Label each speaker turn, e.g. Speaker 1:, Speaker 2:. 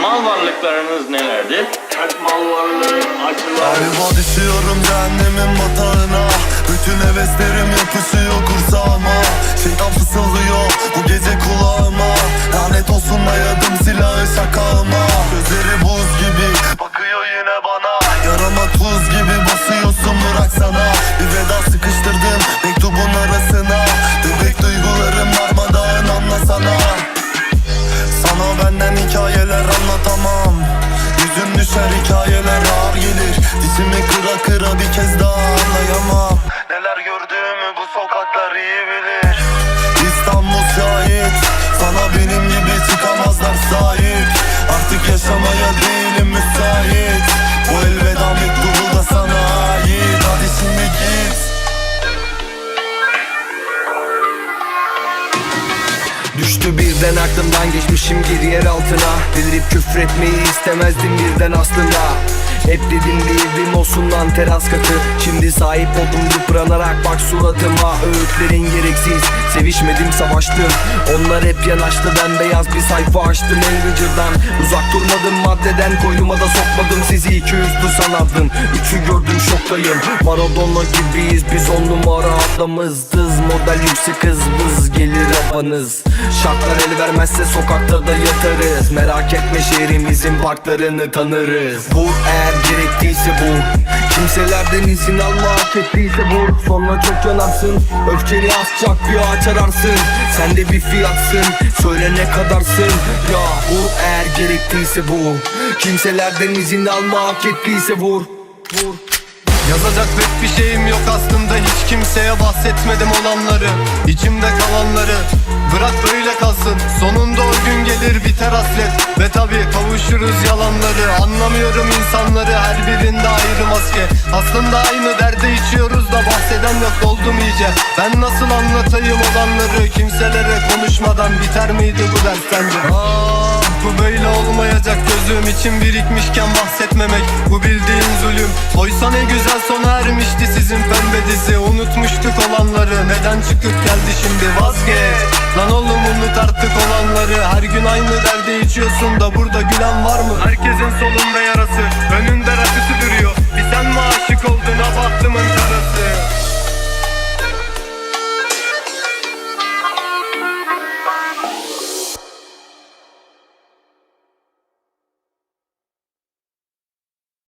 Speaker 1: Mal varlıklarınız nelerdi?
Speaker 2: Kalp mal varlığı, acılar.
Speaker 3: Galiba düşüyorum cehennemin batağına. Bütün heveslerim yapışıyor kursağıma Şeytan
Speaker 4: Düştü birden aklımdan geçmişim geri yer altına. Delirip küfretmeyi istemezdim birden aslında. Hep dedim bir evim olsun lan teras katı. Şimdi sahip oldum yıpranarak bak suratıma. Öğütlerin gereksiz sevişmedim savaştım. Onlar hep yanaştı ben beyaz bir sayfa açtım el gıcırdan Uzak durmadım maddeden koynuma da sokmadım. Sizi iki yüzlü sanardım Üçü gördüm şoktayım. Maradona gibiyiz biz on numara adamızdız Model yüksek hız vız gelir havanız Şartlar el vermezse sokakta da yatarız. Merak etme şehrimizin parklarını tanırız. Vur eğer gerektiyse bu. Kimselerden izin alma hak ettiyse vur Sonra çok yanarsın Öfkeni az çak bir ağaç ararsın. Sen de bir fiyatsın Söyle ne kadarsın. Ya vur eğer gerektiyse bu. Kimselerden izin alma hak ettiyse vur. Vur
Speaker 5: Yazacak pek bir şeyim yok aslında Hiç kimseye bahsetmedim olanları. İçimde kalanları Bırak böyle kalsın. Sonunda o gün gelir biter hasret. Ve tabi kavuşuruz yalanları. Anlamıyorum insanları her birinde ayrı maske. Aslında aynı derde içiyoruz da bahseden yok doldum iyice. Ben nasıl anlatayım olanları? Kimselere konuşmadan biter miydi bu ders sence? Ah, bu böyle olmayacak. Gözüm için birikmişken bahsetmemek. Bu bildiğin zulüm Oysa ne güzel sona ermişti sizin pembe dizi. Unutmuştuk olanları neden çıkıp geldi şimdi? Vazgeç. Lan oğlum unut artık olanları. Her gün aynı derde içiyorsun da burada gülen var mı?